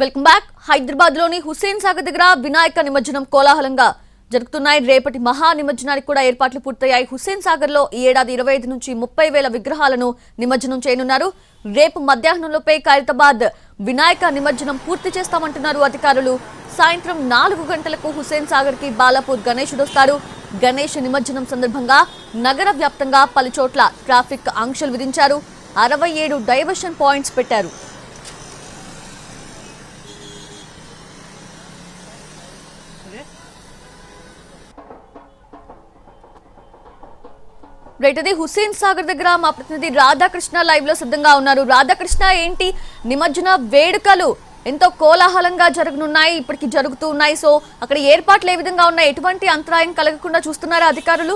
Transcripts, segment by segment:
Welcome back హైదరాబాద్లోని హుస్సేన్ సాగర్ దగ్గర వినాయక నిమజ్జనం కోలాహలంగా జరుగుతున్నాయి. రేపటి మహా నిమజ్జనానికి కూడా ఏర్పాట్లు పూర్తయ్యాయి. హుస్సేన్ సాగర్లో ఈ ఏడాది ఇరవై ఐదు నుంచి ముప్పై వేల విగ్రహాలను నిమజ్జనం చేయనున్నారు. రేపు మధ్యాహ్నంలోపై ఖైరతాబాద్ వినాయక నిమజ్జనం పూర్తి చేస్తామంటున్నారు అధికారులు. సాయంత్రం నాలుగు గంటలకు హుస్సేన్ సాగర్కి బాలాపూర్ గణేశుడు వస్తారు. గణేష్ నిమజ్జనం సందర్భంగా నగర వ్యాప్తంగా పలుచోట్ల ట్రాఫిక్ ఆంక్షలు విధించారు. అరవై ఏడు డైవర్షన్ పాయింట్స్ పెట్టారు. రైట్ అది హుస్సేన్ సాగర్ దగ్గర మా ప్రతినిధి రాధాకృష్ణ లైవ్లో సిద్ధంగా ఉన్నారు. రాధాకృష్ణ ఏంటి? నిమజ్జన వేడుకలు ఎంతో కోలాహలంగా జరగనున్నాయి ఇప్పటికి జరుగుతూ ఉన్నాయి. సో అక్కడ ఏర్పాట్లు ఏ విధంగా ఉన్నాయి? ఎటువంటి అంతరాయం కలగకుండా చూస్తున్నారా అధికారులు?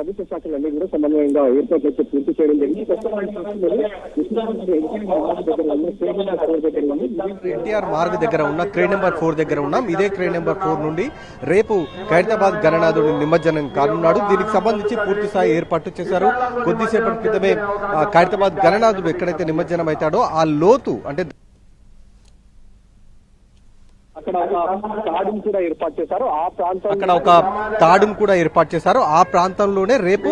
ప్రభుత్వ శాఖలన్నీ కూడా సమన్వయంగా ఏర్పాట్లు పూర్తి చేయడం జరిగింది. ఎన్టీఆర్ మార్గ్ దగ్గర ఉన్న క్రేన్ నెంబర్ ఫోర్ దగ్గర ఉన్నాం. ఇదే క్రేన్ నెంబర్ ఫోర్ నుండి రేపు ఖైరతాబాద్ గణనాథుడు నిమజ్జనం కానున్నాడు. దీనికి సంబంధించి పూర్తి స్థాయి ఏర్పాటు చేశారు. కొద్దిసేపటి క్రితమే ఖైరతాబాద్ గణనాథుడు ఎక్కడైతే నిమజ్జనం అవుతాడో ఆ లోతు అంటే అక్కడ ఒక తాడును కూడా ఏర్పాటు చేశారు. ఆ ప్రాంతం అక్కడ ఒక తాడును కూడా ఏర్పాటు చేశారు. ఆ ప్రాంతంలోనే రేపు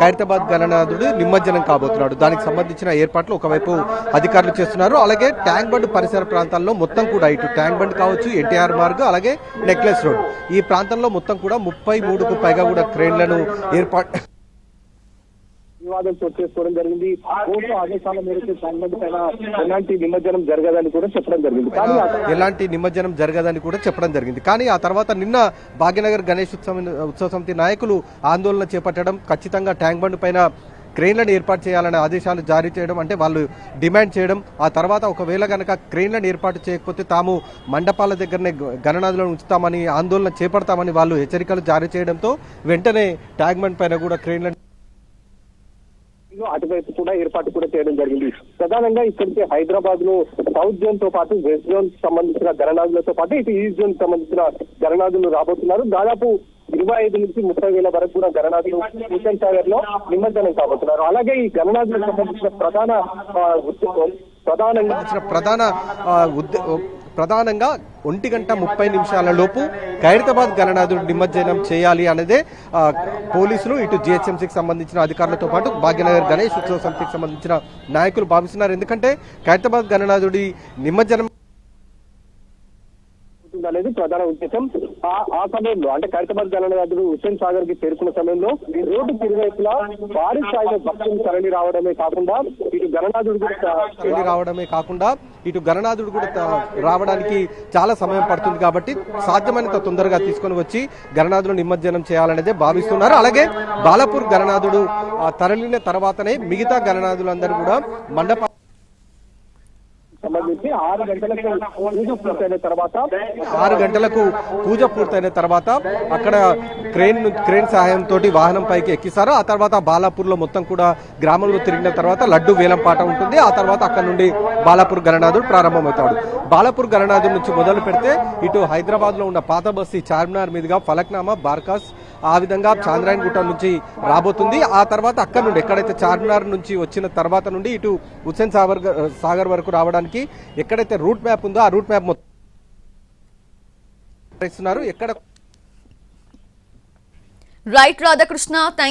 ఖైరతాబాద్ గణనాథుడు నిమజ్జనం కాబోతున్నాడు. దానికి సంబంధించిన ఏర్పాట్లు ఒకవైపు అధికారులు చేస్తున్నారు. అలాగే ట్యాంక్ బండ్ పరిసర ప్రాంతాల్లో మొత్తం కూడా ఇటు ట్యాంక్ బండ్ కావచ్చు ఎన్టీఆర్ మార్గ్ అలాగే నెక్లెస్ రోడ్. ఈ ప్రాంతంలో మొత్తం కూడా ముప్పై మూడుకు పైగా కూడా క్రేన్లను ఏర్పాటు వివాదం చోటు చేసుకోవడం జరిగింది. కోర్టు ఆదేశాల మేరకు సంబంధ పైన ఎలాంటి నిమజ్జనం జరగదని కూడా చెప్పడం జరిగింది. కానీ ఆ ఎలాంటి నిమజ్జనం జరగదని కూడా చెప్పడం జరిగింది. కానీ ఆ తర్వాత నిన్న భాగ్యనగర్ గణేష్ ఉత్సవం ఉత్సవ సమితి నాయకులు ఆందోళన చేపట్టడం ఖచ్చితంగా ట్యాంక్ బండ్ పైన క్రెయిన్లను ఏర్పాటు చేయాలనే ఆదేశాలు జారీ చేయడం అంటే వాళ్ళు డిమాండ్ చేయడం ఆ తర్వాత ఒకవేళ కనుక క్రెయిన్లను ఏర్పాటు చేయకపోతే తాము మండపాల దగ్గరనే గ- గణనాథులను ఉంచుతామని ఆందోళన చేపడతామని వాళ్ళు హెచ్చరికలు జారీ చేయడంతో వెంటనే ట్యాంక్ బండ్ పైన కూడా క్రెయిన్లను అటువైపు కూడా ఏర్పాటు కూడా చేయడం జరిగింది. ప్రధానంగా ఇక్కడికి హైదరాబాద్లో సౌత్ జోన్తో పాటు వెస్ట్ జోన్ సంబంధించిన గణనాథులతో పాటు ఇటు ఈస్ట్ జోన్ సంబంధించిన గణనాథులు రాబోతున్నారు. దాదాపు ఇరవై ఐదు నుంచి ముప్పై వేల వరకు కూడా గణనాథులు హుసేన్ సాగర్లో నిమజ్జనం కాబోతున్నారు. అలాగే ఈ గణనాథులకు సంబంధించిన ప్రధాన ప్రధానంగా ప్రధాన ప్రధానంగా ఒంటి గంట ముప్పై నిమిషాల లోపు ఖైరతాబాద్ గణనాథుడు నిమజ్జనం చేయాలి అనేదే పోలీసులు ఇటు జిహెచ్ఎంసీకి సంబంధించిన అధికారులతో పాటు భాగ్యనగర్ గణేష్ ఉత్సవ సమితికి సంబంధించిన నాయకులు భావిస్తున్నారు. ఎందుకంటే ఖైరతాబాద్ గణనాథుడి నిమజ్జనం అనేది ప్రధాన ఉద్దేశం. ఆ సమయంలో అంటే ఖైరతాబాద్ గణనాథుడు హుస్సేన్ సాగర్కి చేరుకున్న సమయంలో రోడ్డు ఇరువైపులా భారీ స్థాయిలో భక్తులు తరలి రావడమే కాకుండా ఇటు గణనాథుడు కూడా వెళ్ళి రావడమే కాకుండా ఇటు గణనాథుడు కూడా రావడానికి చాలా సమయం పడుతుంది కాబట్టి సాధ్యమైనంత తొందరగా తీసుకొని వచ్చి గణనాథుడు నిమజ్జనం చేయాలనేదే భావిస్తున్నారు. అలాగే బాలపూర్ గణనాథుడు తరలిన తర్వాతనే మిగతా గణనాథులందరూ కూడా మండప సంబంధించి ఆరు గంటలకు పూజ పూర్తయిన తర్వాత ఆరు గంటలకు పూజ పూర్తయిన తర్వాత అక్కడ క్రేన్ క్రేన్ సహాయంతో వాహనం పైకి ఎక్కిస్తారు. ఆ తర్వాత బాలాపూర్లో మొత్తం కూడా గ్రామంలో తిరిగిన తర్వాత లడ్డు వేలం పాట ఉంటుంది. ఆ తర్వాత అక్కడ నుండి బాలాపూర్ గణనాథుడు ప్రారంభమవుతాడు. బాలాపూర్ గణనాథుడు నుంచి మొదలు పెడితే ఇటు హైదరాబాద్లో ఉన్న పాత బస్తీ చార్మినార్ మీదుగా ఫలక్నామా బార్కాస్ ఆ విధంగా చాంద్రాయన్ గుట్ట నుంచి రాబోతుంది. ఆ తర్వాత అక్కడ నుండి ఎక్కడైతే చార్మినార్ నుంచి వచ్చిన తర్వాత నుండి ఇటు హుస్సేన్ సాగర్ సాగర్ వరకు రావడానికి ఎక్కడైతే రూట్ మ్యాప్ ఉందో ఆ రూట్ మ్యాప్ మొత్తం ఎక్కడ రైట్ రాధాకృష్ణ థ్యాంక్